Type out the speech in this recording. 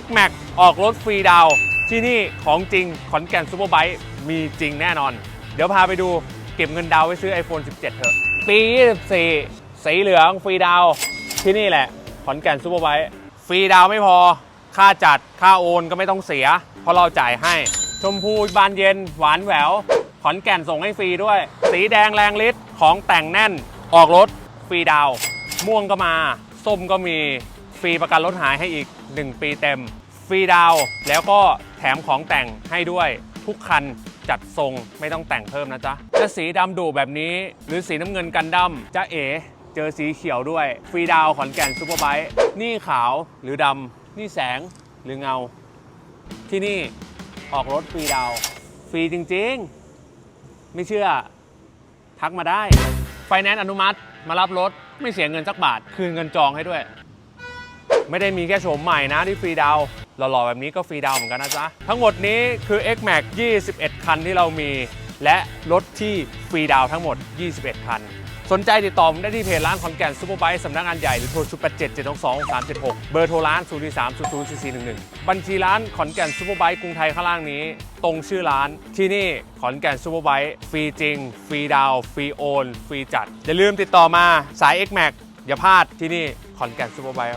X Max ออกรถฟรีดาว ที่นี่ของจริงขอนแก่นซูเปอร์ไบค์มีจริงแน่นอน เดี๋ยวพาไปดูเก็บเงินดาวไว้ซื้อ iPhone 17 เถอะ ปี 24 สีเหลืองฟรีดาว ที่นี่แหละ ขอนแก่นซูเปอร์ไบค์ฟรีดาวไม่พอ ค่าจัดค่าโอนก็ไม่ต้องเสีย เพราะเราจ่ายให้ ชมพูบานเย็นหวานแหวว ขอนแก่นส่งให้ฟรีด้วย สีแดงแรงฤทธิ์ของแต่งแน่น ออกรถฟรีดาว ม่วงก็มา ส้มก็มี ฟรีประกันรถหายให้อีก 1 ปีเต็ม ฟรีดาวแล้วก็แถมของแต่งให้ด้วยทุกคันจัดทรงไม่ต้องแต่งเพิ่มนะจ๊ะจะสีดำดูแบบนี้ หรือสีน้ำเงินกันดั้มจะเอ๋เจอสีเขียวด้วย ฟรีดาวขอนแก่นซูเปอร์ไบค์นี่ขาวหรือดำนี่แสงหรือเงา ที่นี่ออกรถฟรีดาว ฟรีจริงๆ ไม่เชื่อ ทักมาได้ ไฟแนนซ์อนุมัติ มารับรถไม่เสียเงินสักบาท คืนเงินจองให้ด้วย ไม่ได้มีแค่โฉมใหม่นะที่ฟรีดาวหล่อๆแบบนี้ก็ฟรีดาวเหมือนกันนะจ๊ะ ทั้งหมดนี้คือ X Max 21 คันที่เรามี และรถที่ฟรีดาวทั้งหมด 21 คัน สนใจติดต่อผมได้ที่เพจร้านขอนแก่นซูเปอร์ไบค์สำนักงานใหญ่หรือโทร0 8 7 7 2 2 3 7 6 เบอร์โทรร้าน 0 3 0 0 4 4 1 1 บัญชีร้านขอนแก่นซูเปอร์ไบค์กรุงไทยข้างล่างนี้ ตรงชื่อร้านที่นี่ขอนแก่นซูเปอร์ไบค์ฟรีจริง ฟรีดาวฟรีโอนฟรีจัดอย่าลืมติดต่อมาสาย X Max อย่าพลาดที่นี่ขอนแก่นซูเปอร์ไบค์